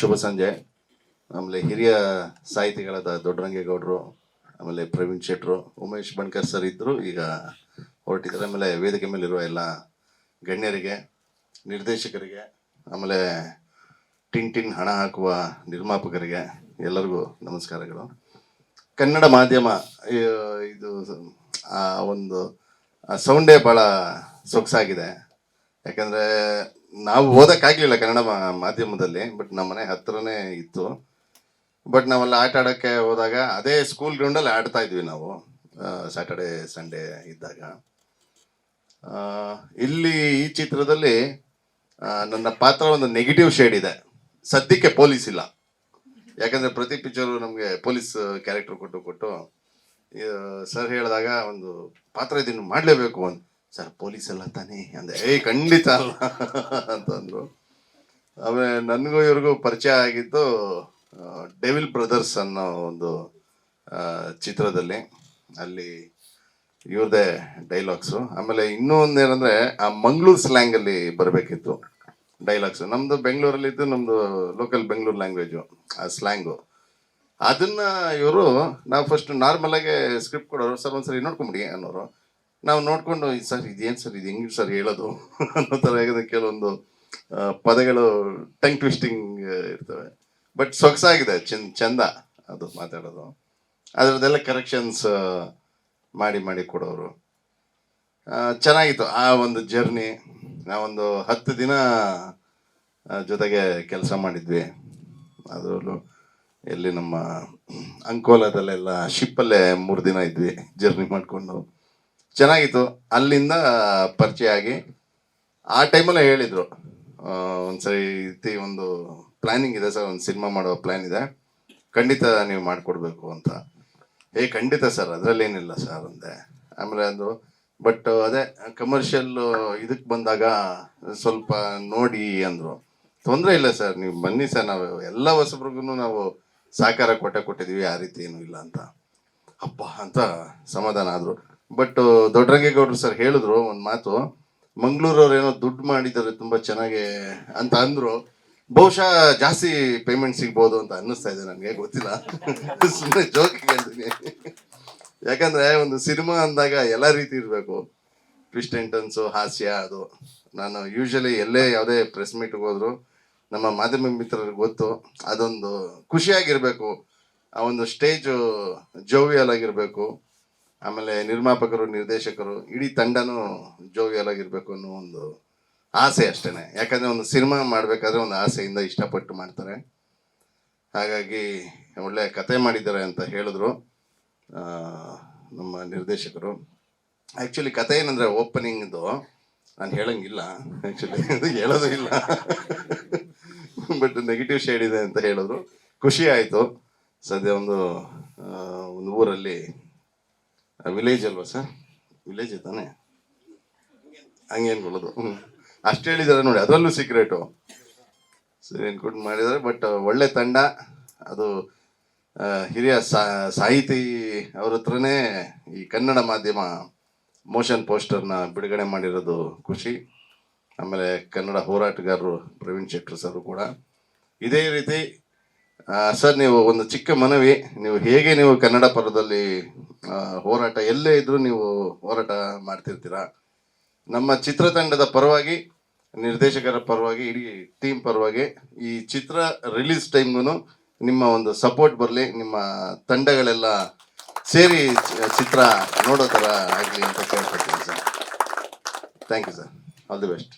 ಶುಭ ಸಂಜೆ. ಆಮೇಲೆ ಹಿರಿಯ ಸಾಹಿತಿಗಳಾದ ದೊಡ್ಡರಂಗೇಗೌಡರು, ಆಮೇಲೆ ಪ್ರವೀಣ್ ಶೆಟ್ರು, ಉಮೇಶ್ ಬಣ್ಕರ್ ಸರ್ ಇದ್ದರು ಈಗ ಹೊರಟಿದ್ದಾರೆ. ಆಮೇಲೆ ವೇದಿಕೆ ಮೇಲಿರುವ ಎಲ್ಲ ಗಣ್ಯರಿಗೆ, ನಿರ್ದೇಶಕರಿಗೆ, ಆಮೇಲೆ ಟಿನ್ ಟಿನ್ ಹಣ ಹಾಕುವ ನಿರ್ಮಾಪಕರಿಗೆ ಎಲ್ಲರಿಗೂ ನಮಸ್ಕಾರಗಳು. ಕನ್ನಡ ಮಾಧ್ಯಮ ಇದು ಆ ಒಂದು ಸೌಂಡೇ ಭಾಳ ಸೊಗಸಾಗಿದೆ. ಯಾಕಂದರೆ ನಾವು ಓದಕ್ಕಾಗ್ಲಿಲ್ಲ ಕನ್ನಡ ಮಾಧ್ಯಮದಲ್ಲಿ ಬಟ್ ನಮ್ಮ ಮನೆ ಹತ್ರನೇ ಇತ್ತು. ಬಟ್ ನಾವೆಲ್ಲ ಆಟ ಆಡೋಕ್ಕೆ ಹೋದಾಗ ಅದೇ ಸ್ಕೂಲ್ ಗ್ರೌಂಡಲ್ಲಿ ಆಡ್ತಾ ಇದ್ವಿ ನಾವು ಸ್ಯಾಟರ್ಡೆ ಸಂಡೇ ಇದ್ದಾಗ. ಇಲ್ಲಿ ಈ ಚಿತ್ರದಲ್ಲಿ ನನ್ನ ಪಾತ್ರ ಒಂದು ನೆಗೆಟಿವ್ ಶೇಡ್ ಇದೆ. ಸದ್ಯಕ್ಕೆ ಪೊಲೀಸ್ ಇಲ್ಲ. ಯಾಕಂದ್ರೆ ಪ್ರತಿ ಪಿಕ್ಚರು ನಮಗೆ ಪೊಲೀಸ್ ಕ್ಯಾರೆಕ್ಟರ್ ಕೊಟ್ಟು ಕೊಟ್ಟು ಸರ್ ಹೇಳಿದಾಗ ಒಂದು ಪಾತ್ರ ಇದನ್ನು ಮಾಡಲೇಬೇಕು ಅಂತ. ಸರ್ ಪೊಲೀಸ್ ಎಲ್ಲ ತಾನೇ? ಅಂದೆ, ಏಯ್, ಖಂಡಿತ ಅಲ್ಲ, ಅಂತಂದ್ರು. ಆಮೇಲೆ ನನಗೂ ಇವ್ರಿಗೂ ಪರಿಚಯ ಆಗಿದ್ದು ಡೆವಿಲ್ ಬ್ರದರ್ಸ್ ಅನ್ನೋ ಒಂದು ಚಿತ್ರದಲ್ಲಿ. ಅಲ್ಲಿ ಇವ್ರದೇ ಡೈಲಾಗ್ಸು. ಆಮೇಲೆ ಇನ್ನೂ ಒಂದು ಏನಂದ್ರೆ, ಆ ಮಂಗಳೂರು ಸ್ಲ್ಯಾಂಗ್ ಅಲ್ಲಿ ಬರಬೇಕಿತ್ತು ಡೈಲಾಗ್ಸು. ನಮ್ದು ಬೆಂಗಳೂರಲ್ಲಿದ್ದು, ನಮ್ದು ಲೋಕಲ್ ಬೆಂಗಳೂರು ಲ್ಯಾಂಗ್ವೇಜು, ಆ ಸ್ಲ್ಯಾಂಗು. ಅದನ್ನ ಇವರು, ನಾವು ಫಸ್ಟ್ ನಾರ್ಮಲ್ ಆಗಿ ಸ್ಕ್ರಿಪ್ಟ್ ಕೊಡೋರು, ಸರ್, ಒಂದ್ಸರಿ ನೋಡ್ಕೊಂಬಿಡಿ, ಅನ್ನೋರು. ನಾವು ನೋಡ್ಕೊಂಡು ಸರ್, ಇದೇನು ಸರ್, ಇದು ಹೆಂಗೆ ಸರ್ ಹೇಳೋದು? ಅನ್ನೋ ಥರ ಆಗಿದೆ. ಕೆಲವೊಂದು ಪದಗಳು ಟಂಗ್ ಟ್ವಿಸ್ಟಿಂಗ್ ಇರ್ತವೆ. ಬಟ್ ಸೊಗಸಾಗಿದೆ ಚಂದ ಚಂದ ಅದು ಮಾತಾಡೋದು. ಅದರದ್ದೆಲ್ಲ ಕರೆಕ್ಷನ್ಸ್ ಮಾಡಿ ಮಾಡಿ ಕೊಡೋರು. ಚೆನ್ನಾಗಿತ್ತು ಆ ಒಂದು ಜರ್ನಿ. ನಾವೊಂದು ಹತ್ತು ದಿನ ಜೊತೆಗೆ ಕೆಲಸ ಮಾಡಿದ್ವಿ. ಅದರಲ್ಲೂ ಎಲ್ಲಿ ನಮ್ಮ ಅಂಕೋಲದಲ್ಲೆಲ್ಲ, ಶಿಪ್ಪಲ್ಲೇ ಮೂರು ದಿನ ಇದ್ವಿ ಜರ್ನಿ ಮಾಡಿಕೊಂಡು. ಚೆನ್ನಾಗಿತ್ತು. ಅಲ್ಲಿಂದ ಪರಿಚಯ ಆಗಿ. ಆ ಟೈಮಲ್ಲೇ ಹೇಳಿದರು. ಒಂದ್ಸರಿ ರೀತಿ ಒಂದು ಪ್ಲ್ಯಾನಿಂಗ್ ಇದೆ ಸರ್, ಒಂದು ಸಿನಿಮಾ ಮಾಡೋ ಪ್ಲ್ಯಾನ್ ಇದೆ. ಖಂಡಿತ ನೀವು ಮಾಡಿಕೊಡ್ಬೇಕು ಅಂತ. ಏ, ಖಂಡಿತ ಸರ್, ಅದರಲ್ಲೇನಿಲ್ಲ ಸರ್ ಅಂದೆ. ಆಮೇಲೆ ಅದು ಬಟ್ ಅದೇ ಕಮರ್ಷಿಯಲ್ ಇದಕ್ಕೆ ಬಂದಾಗ ಸ್ವಲ್ಪ ನೋಡಿ ಅಂದರು. ತೊಂದರೆ ಇಲ್ಲ ಸರ್, ನೀವು ಬನ್ನಿ ಸರ್, ನಾವು ಎಲ್ಲ ಹೊಸಬ್ರಿಗೂ ನಾವು ಸಹಕಾರ ಕೊಟ್ಟೆ ಕೊಟ್ಟಿದ್ದೀವಿ ಆ ರೀತಿ ಏನೂ ಇಲ್ಲ ಅಂತ. ಅಪ್ಪ ಅಂತ ಸಮಾಧಾನ ಆದರು. ಬಟ್ ದೊಡ್ಡರಂಗೇಗೌಡರು ಸರ್ ಹೇಳಿದ್ರು ಒಂದು ಮಾತು. ಮಂಗಳೂರವ್ರು ಏನೋ ದುಡ್ಡು ಮಾಡಿದ್ದಾರೆ ತುಂಬ ಚೆನ್ನಾಗಿ ಅಂತ ಅಂದರು. ಬಹುಶಃ ಜಾಸ್ತಿ ಪೇಮೆಂಟ್ ಸಿಗ್ಬೋದು ಅಂತ ಅನ್ನಿಸ್ತಾ ಇದೆ ನನಗೆ, ಗೊತ್ತಿಲ್ಲ. ಸುಮ್ಮನೆ ಜೋಕಿಗೆ ಅಂತೀನಿ ಯಾಕಂದ್ರೆ ಒಂದು ಸಿನಿಮಾ ಅಂದಾಗ ಎಲ್ಲ ರೀತಿ ಇರಬೇಕು. ಟ್ವಿಸ್ಟ್ ಎಂಟನ್ಸು ಹಾಸ್ಯ, ಅದು. ನಾನು ಯೂಶಲಿ ಎಲ್ಲೇ ಯಾವುದೇ ಪ್ರೆಸ್ ಮೀಟ್ಗೆ ಹೋದ್ರು, ನಮ್ಮ ಮಾಧ್ಯಮ ಮಿತ್ರರಿಗೆ ಗೊತ್ತು, ಅದೊಂದು ಖುಷಿಯಾಗಿರಬೇಕು. ಆ ಒಂದು ಸ್ಟೇಜು ಜೋವಿಯಲ್ ಆಗಿರಬೇಕು. ಆಮೇಲೆ ನಿರ್ಮಾಪಕರು, ನಿರ್ದೇಶಕರು, ಇಡೀ ತಂಡನೂ ಜೋವಿಯಲ್ ಆಗಿರಬೇಕು ಅನ್ನೋ ಒಂದು ಆಸೆ ಅಷ್ಟೇ ಯಾಕಂದರೆ ಒಂದು ಸಿನಿಮಾ ಮಾಡಬೇಕಾದ್ರೆ ಒಂದು ಆಸೆಯಿಂದ ಇಷ್ಟಪಟ್ಟು ಮಾಡ್ತಾರೆ. ಹಾಗಾಗಿ ಒಳ್ಳೆಯ ಕತೆ ಮಾಡಿದ್ದಾರೆ ಅಂತ ಹೇಳಿದ್ರು ನಮ್ಮ ನಿರ್ದೇಶಕರು. ಆ್ಯಕ್ಚುಲಿ ಕತೆ ಏನಂದರೆ ಓಪನಿಂಗ್ದು ನಾನು ಹೇಳಂಗಿಲ್ಲ. ಆ್ಯಕ್ಚುಲಿ ಹೇಳೋದು ಇಲ್ಲ. ಬಟ್ ನೆಗೆಟಿವ್ ಶೇಡ್ ಇದೆ ಅಂತ ಹೇಳಿದ್ರು. ಖುಷಿ ಆಯಿತು. ಸದ್ಯ ಒಂದು ಒಂದು ಊರಲ್ಲಿ ವಿಲೇಜ್ ಅಲ್ವಾ ಸರ್ ವಿಲೇಜ್ ತಾನೆ? ಹಂಗೆ ಅನ್ಕೊಳ್ಳೋದು. ಹ್ಮ್. ಅಷ್ಟು ಹೇಳಿದ್ದಾರೆ ನೋಡಿ, ಅದರಲ್ಲೂ ಸೀಕ್ರೆಟು ಸರಿ ಅನ್ಕೊಂಡು ಮಾಡಿದ್ದಾರೆ ಬಟ್ ಒಳ್ಳೆ ತಂಡ. ಅದು ಹಿರಿಯ ಸಾಹಿತಿ ಅವ್ರ ಹತ್ರನೇ ಈ ಕನ್ನಡ ಮಾಧ್ಯಮ ಮೋಷನ್ ಪೋಸ್ಟರ್ನ ಬಿಡುಗಡೆ ಮಾಡಿರೋದು ಖುಷಿ. ಆಮೇಲೆ ಕನ್ನಡ ಹೋರಾಟಗಾರರು ಪ್ರವೀಣ್ ಶೆಟ್ಟರ್ ಸರ್ ಕೂಡ. ಇದೇ ರೀತಿ ಸರ್, ನೀವು ಒಂದು ಚಿಕ್ಕ ಮನವಿ. ನೀವು ಹೇಗೆ ನೀವು ಕನ್ನಡ ಪರದಲ್ಲಿ ಹೋರಾಟ, ಎಲ್ಲೇ ಇದ್ರೂ ನೀವು ಹೋರಾಟ ಮಾಡ್ತಿರ್ತೀರಾ? ನಮ್ಮ ಚಿತ್ರತಂಡದ ಪರವಾಗಿ, ನಿರ್ದೇಶಕರ ಪರವಾಗಿ, ಇಡೀ ಟೀಮ್ ಪರವಾಗಿ ಈ ಚಿತ್ರ ರಿಲೀಸ್ ಟೈಮ್ಗೂ ನಿಮ್ಮ ಒಂದು ಸಪೋರ್ಟ್ ಬರಲಿ, ನಿಮ್ಮ ತಂಡಗಳೆಲ್ಲ ಸೇರಿ ಚಿತ್ರ ನೋಡೋ ಥರ ಆಗಲಿ ಅಂತ ಕೇಳ್ಕೊಳ್ತೀನಿ sir. Thank you sir all the best